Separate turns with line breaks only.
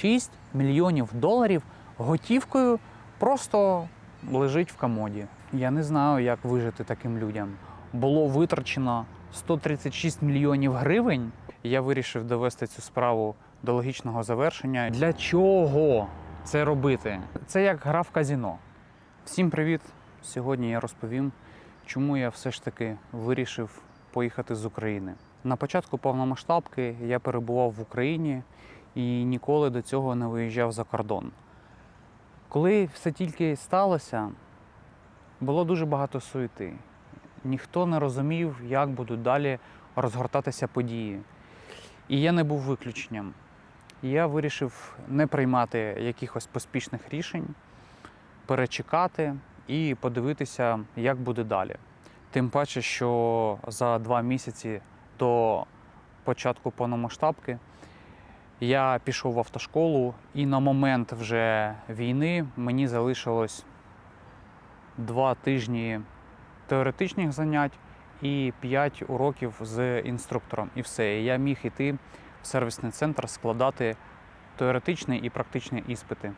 136 мільйонів доларів готівкою просто лежить в комоді. Я не знаю, як вижити таким людям. Було витрачено 136 мільйонів гривень. Я вирішив довести цю справу до логічного завершення. Для чого це робити? Це як гра в казіно. Всім привіт! Сьогодні я розповім, чому я все ж таки вирішив поїхати з України. На початку повномасштабки я перебував в Україні і ніколи до цього не виїжджав за кордон. Коли все тільки сталося, було дуже багато суєти. Ніхто не розумів, як будуть далі розгортатися події. І я не був виключенням. Я вирішив не приймати якихось поспішних рішень, перечекати і подивитися, як буде далі. Тим паче, що за два місяці до початку повномасштабки я пішов в автошколу, і на момент вже війни мені залишилось два тижні теоретичних занять і п'ять уроків з інструктором. І все. Я міг іти в сервісний центр складати теоретичні і практичні іспити.